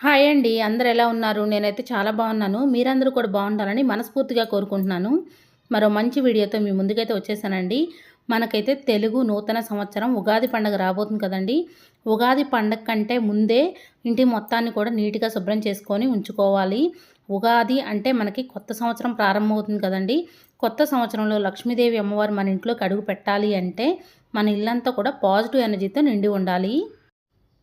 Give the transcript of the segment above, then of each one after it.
Hi అండి. అందరు ఎలా ఉన్నారు? నేనైతే చాలా బాగున్నాను. మీరందరూ కూడా బాగుండాలని మనస్ఫూర్తిగా కోరుకుంటున్నాను. మరో మంచి వీడియోతో మీ ముందుకైతే వచ్చేసానండి. మనకైతే తెలుగు నూతన సంవత్సరం ఉగాది పండుగ రాబోతుంది కదండి. ఉగాది పండగ కంటే ముందే ఇంటి మొత్తాన్ని కూడా నీట్గా శుభ్రం చేసుకొని ఉంచుకోవాలి. ఉగాది అంటే మనకి కొత్త సంవత్సరం ప్రారంభమవుతుంది కదండి. కొత్త సంవత్సరంలో లక్ష్మీదేవి అమ్మవారు మన ఇంట్లోకి అడుగు పెట్టాలి అంటే మన ఇల్లంతా కూడా పాజిటివ్ ఎనర్జీతో నిండి ఉండాలి.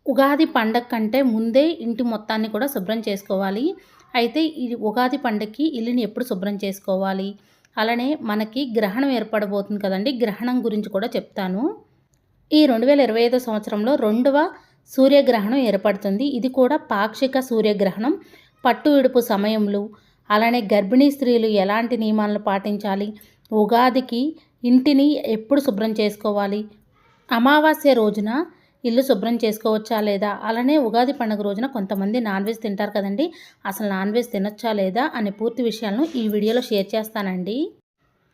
ఉగాది పండగ కంటే ముందే ఇంటి మొత్తాన్ని కూడా శుభ్రం చేసుకోవాలి. అయితే ఈ ఉగాది పండగకి ఇల్లుని ఎప్పుడు శుభ్రం చేసుకోవాలి? అలానే మనకి గ్రహణం ఏర్పడబోతుంది కదండి. గ్రహణం గురించి కూడా చెప్తాను. ఈ రెండు వేల ఇరవై ఐదో సంవత్సరంలో రెండవ సూర్యగ్రహణం ఏర్పడుతుంది. ఇది కూడా పాక్షిక సూర్యగ్రహణం. పట్టు విడుపు సమయంలో. అలానే గర్భిణీ స్త్రీలు ఎలాంటి నియమాలను పాటించాలి? ఉగాదికి ఇంటిని ఎప్పుడు శుభ్రం చేసుకోవాలి? అమావాస్య రోజున ఇల్లు శుభ్రం చేసుకోవచ్చా లేదా? అలానే ఉగాది పండుగ రోజున కొంతమంది నాన్ వెజ్ తింటారు కదండి. అసలు నాన్ వెజ్ తినొచ్చా లేదా అనే పూర్తి విషయాలను ఈ వీడియోలో షేర్ చేస్తానండి.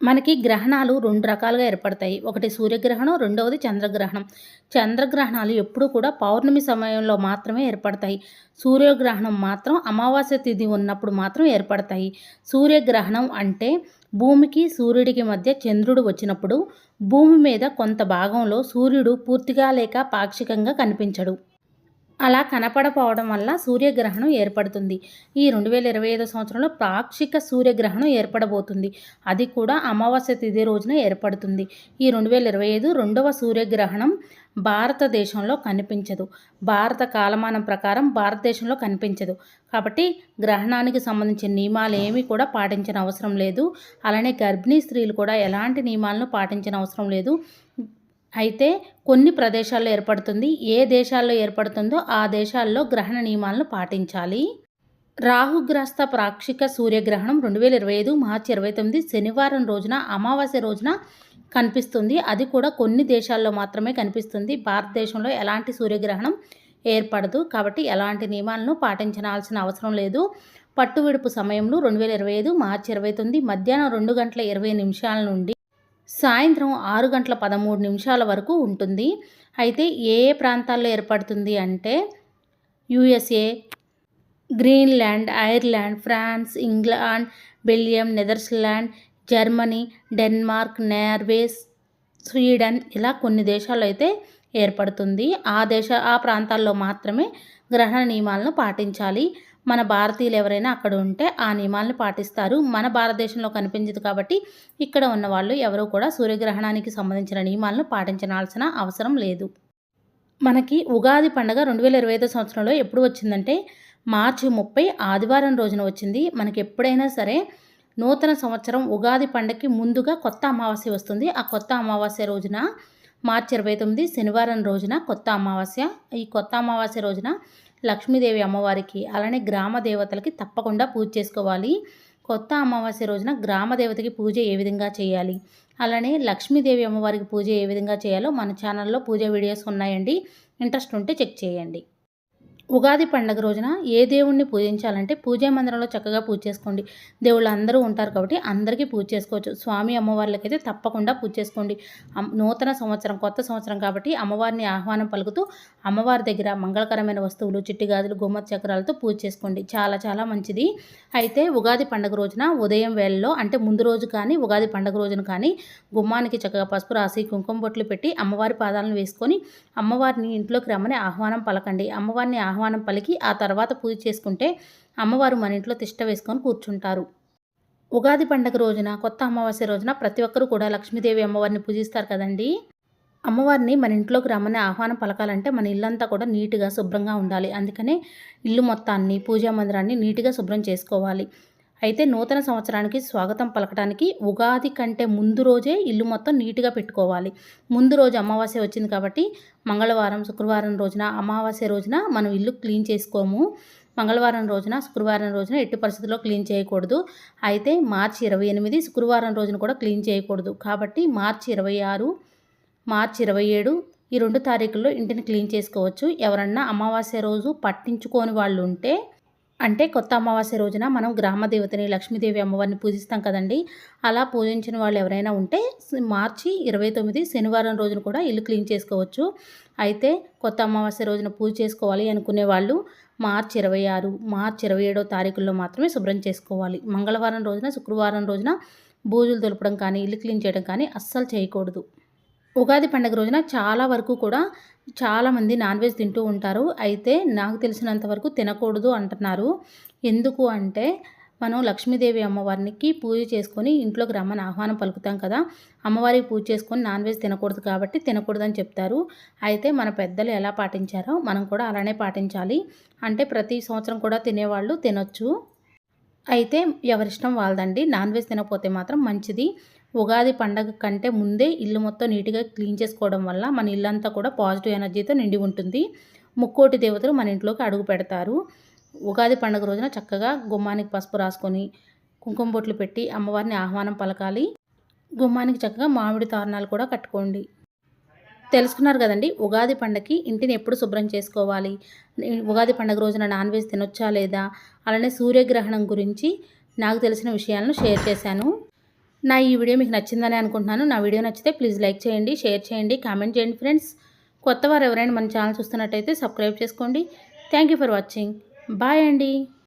మనకి గ్రహణాలు రెండు రకాలుగా ఏర్పడతాయి. ఒకటి సూర్యగ్రహణం రెండవది చంద్రగ్రహణం. చంద్రగ్రహణాలు ఎప్పుడూ కూడా పౌర్ణమి సమయంలో మాత్రమే ఏర్పడతాయి. సూర్యగ్రహణం మాత్రం అమావాస్య తిథి ఉన్నప్పుడు మాత్రం ఏర్పడతాయి. సూర్యగ్రహణం అంటే భూమికి సూర్యుడికి మధ్య చంద్రుడు వచ్చినప్పుడు భూమి మీద కొంత భాగంలో సూర్యుడు పూర్తిగా లేక పాక్షికంగా కనిపించడు. అలా కనపడపోవడం వల్ల సూర్యగ్రహణం ఏర్పడుతుంది. ఈ రెండు వేల ఇరవై ఐదో సంవత్సరంలో పాక్షిక సూర్యగ్రహణం ఏర్పడబోతుంది. అది కూడా అమావాస్య తిథి రోజున ఏర్పడుతుంది. ఈ రెండు వేల ఇరవై ఐదు రెండవ సూర్యగ్రహణం భారతదేశంలో కనిపించదు. భారత కాలమానం ప్రకారం భారతదేశంలో కనిపించదు. కాబట్టి గ్రహణానికి సంబంధించిన నియమాలు ఏమీ కూడా పాటించిన అవసరం లేదు. అలానే గర్భిణీ స్త్రీలు కూడా ఎలాంటి నియమాలను పాటించిన అవసరం లేదు. అయితే కొన్ని ప్రదేశాల్లో ఏర్పడుతుంది. ఏ దేశాల్లో ఏర్పడుతుందో ఆ దేశాల్లో గ్రహణ నియమాలను పాటించాలి. రాహుగ్రస్త ప్రాక్షిక సూర్యగ్రహణం రెండు వేల ఇరవై ఐదు మార్చి ఇరవై తొమ్మిది శనివారం రోజున అమావాస్య రోజున కనిపిస్తుంది. అది కూడా కొన్ని దేశాల్లో మాత్రమే కనిపిస్తుంది. భారతదేశంలో ఎలాంటి సూర్యగ్రహణం ఏర్పడదు. కాబట్టి ఎలాంటి నియమాలను పాటించాల్సిన అవసరం లేదు. పట్టు విడుపు సమయంలో రెండు వేల ఇరవై ఐదు మార్చి ఇరవై తొమ్మిది మధ్యాహ్నం రెండు గంటల ఇరవై నిమిషాల నుండి సాయంత్రం ఆరు గంటల పదమూడు నిమిషాల వరకు ఉంటుంది. అయితే ఏ ఏ ప్రాంతాల్లో ఏర్పడుతుంది అంటే USA Greenland Ireland France England Belgium Netherland Germany Denmark Norways Sweden ఇలా కొన్ని దేశాల్లో అయితే ఏర్పడుతుంది. ఆ దేశ ఆ ప్రాంతాల్లో మాత్రమే గ్రహణ నియమాలను పాటించాలి. మన భారతీయులు ఎవరైనా అక్కడ ఉంటే ఆ నియమాలను పాటిస్తారు. మన భారతదేశంలో కనిపించదు కాబట్టి ఇక్కడ ఉన్న వాళ్ళు ఎవరూ కూడా సూర్యగ్రహణానికి సంబంధించిన నియమాలను పాటించాల్సిన అవసరం లేదు. మనకి ఉగాది పండుగ రెండు వేల ఇరవై ఐదో సంవత్సరంలో ఎప్పుడు వచ్చిందంటే మార్చి ముప్పై ఆదివారం రోజున వచ్చింది. మనకి ఎప్పుడైనా సరే నూతన సంవత్సరం ఉగాది పండగకి ముందుగా కొత్త అమావాస్య వస్తుంది. ఆ కొత్త అమావాస్య రోజున మార్చి ఇరవై తొమ్మిది శనివారం రోజున కొత్త అమావాస్య. ఈ కొత్త అమావాస్య రోజున లక్ష్మీదేవి అమ్మవారికి అలానే గ్రామ దేవతలకి తప్పకుండా పూజ చేసుకోవాలి. కొత్త అమావాస్య రోజున గ్రామ దేవతకి పూజ ఏ విధంగా చేయాలి? అలానే లక్ష్మీదేవి అమ్మవారికి పూజ ఏ విధంగా చేయాలో మన ఛానల్లో పూజ వీడియోస్ ఉన్నాయండి. ఇంట్రెస్ట్ ఉంటే చెక్ చేయండి. ఉగాది పండగ రోజున ఏ దేవుణ్ణి పూజించాలంటే పూజా మందిరంలో చక్కగా పూజ చేసుకోండి. దేవుళ్ళు అందరూ ఉంటారు కాబట్టి అందరికీ పూజ చేసుకోవచ్చు. స్వామి అమ్మవార్లకైతే తప్పకుండా పూజ చేసుకోండి. నూతన సంవత్సరం కొత్త సంవత్సరం కాబట్టి అమ్మవారిని ఆహ్వానం పలుకుతూ అమ్మవారి దగ్గర మంగళకరమైన వస్తువులు చిట్టి గాజులు గుమ్మత్ చక్రాలతో పూజ చేసుకోండి. చాలా చాలా మంచిది. అయితే ఉగాది పండగ రోజున ఉదయం వేళలో అంటే ముందు రోజు కానీ ఉగాది పండగ రోజున కానీ గుమ్మానికి చక్కగా పసుపు రాసి కుంకుమ బొట్లు పెట్టి అమ్మవారి పాదాలను వేసుకొని అమ్మవారిని ఇంట్లోకి రమ్మని ఆహ్వానం పలకండి. అమ్మవారిని ఆహ్వానం ఆహ్వానం పలికి ఆ తర్వాత పూజ చేసుకుంటే అమ్మవారు మన ఇంట్లో తిష్ట వేసుకొని కూర్చుంటారు. ఉగాది పండగ రోజున కొత్త అమావాస్య రోజున ప్రతి ఒక్కరూ కూడా లక్ష్మీదేవి అమ్మవారిని పూజిస్తారు కదండి? అమ్మవారిని మన ఇంట్లోకి రమ్మని ఆహ్వానం పలకాలంటే మన ఇల్లంతా కూడా నీట్గా శుభ్రంగా ఉండాలి. అందుకనే ఇల్లు మొత్తాన్ని పూజా మందిరాన్ని నీట్గా శుభ్రం చేసుకోవాలి. అయితే నూతన సంవత్సరానికి స్వాగతం పలకడానికి ఉగాది కంటే ముందు రోజే ఇల్లు మొత్తం నీట్గా పెట్టుకోవాలి. ముందు రోజు అమావాస్య వచ్చింది కాబట్టి మంగళవారం శుక్రవారం రోజున అమావాస్య రోజున మనం ఇల్లు క్లీన్ చేసుకోము. మంగళవారం రోజున శుక్రవారం రోజున ఎట్టి పరిస్థితుల్లో క్లీన్ చేయకూడదు. అయితే మార్చి ఇరవై ఎనిమిది శుక్రవారం రోజున కూడా క్లీన్ చేయకూడదు. కాబట్టి మార్చి ఇరవై ఆరు మార్చి ఇరవై ఏడు ఈ రెండు తారీఖుల్లో ఇంటిని క్లీన్ చేసుకోవచ్చు. ఎవరన్నా అమావాస్య రోజు పట్టించుకోని వాళ్ళు ఉంటే అంటే కొత్త అమావాస్య రోజున మనం గ్రామ దేవతని లక్ష్మీదేవి అమ్మవారిని పూజిస్తాం కదండి. అలా పూజించిన వాళ్ళు ఎవరైనా ఉంటే మార్చి ఇరవై తొమ్మిది శనివారం రోజున కూడా ఇల్లు క్లీన్ చేసుకోవచ్చు. అయితే కొత్త అమావాస్య రోజున పూజ చేసుకోవాలి అనుకునే వాళ్ళు మార్చి ఇరవై ఆరు మార్చి ఇరవై ఏడో తారీఖుల్లో మాత్రమే శుభ్రం చేసుకోవాలి. మంగళవారం రోజున శుక్రవారం రోజున బూజులు దులపడం కానీ ఇల్లు క్లీన్ చేయడం కానీ అస్సలు చేయకూడదు. ఉగాది పండుగ రోజున చాలా వరకు కూడా చాలామంది నాన్ వెజ్ తింటూ ఉంటారు. అయితే నాకు తెలిసినంత వరకు తినకూడదు అంటున్నారు. ఎందుకు అంటే మనం లక్ష్మీదేవి అమ్మవారికి పూజ చేసుకొని ఇంట్లోకి రమ్మని ఆహ్వానం పలుకుతాం కదా. అమ్మవారికి పూజ చేసుకొని నాన్ వెజ్ తినకూడదు కాబట్టి తినకూడదని చెప్తారు. అయితే మన పెద్దలు ఎలా పాటించారో మనం కూడా అలానే పాటించాలి. అంటే ప్రతి సంవత్సరం కూడా తినేవాళ్ళు తినొచ్చు. అయితే ఎవరిష్టం వాళ్ళదండి. నాన్ వెజ్ తినకపోతే మాత్రం మంచిది. ఉగాది పండగ కంటే ముందే ఇల్లు మొత్తం నీట్గా క్లీన్ చేసుకోవడం వల్ల మన ఇల్లంతా కూడా పాజిటివ్ ఎనర్జీతో నిండి ఉంటుంది. ముక్కోటి దేవతలు మన ఇంట్లోకి అడుగు పెడతారు. ఉగాది పండుగ రోజున చక్కగా గుమ్మానికి పసుపు రాసుకొని కుంకుమ బొట్లు పెట్టి అమ్మవారిని ఆహ్వానం పలకాలి. గుమ్మానికి చక్కగా మామిడి తోరణాలు కూడా కట్టుకోండి. తెలుసుకున్నారు కదండి ఉగాది పండగకి ఇంటిని ఎప్పుడు శుభ్రం చేసుకోవాలి? ఉగాది పండగ రోజున నాన్ వెజ్ తినొచ్చా లేదా? అలానే సూర్యగ్రహణం గురించి నాకు తెలిసిన విషయాలను షేర్ చేశాను. నా ఈ వీడియో మీకు నచ్చిందని అనుకుంటున్నాను. నా వీడియో నచ్చితే ప్లీజ్ లైక్ చేయండి షేర్ చేయండి కామెంట్ చేయండి ఫ్రెండ్స్. కొత్త వారు ఎవరైనా మన ఛానల్ చూస్తున్నట్టయితే సబ్స్క్రైబ్ చేసుకోండి. Thank you for watching. Bye అండి.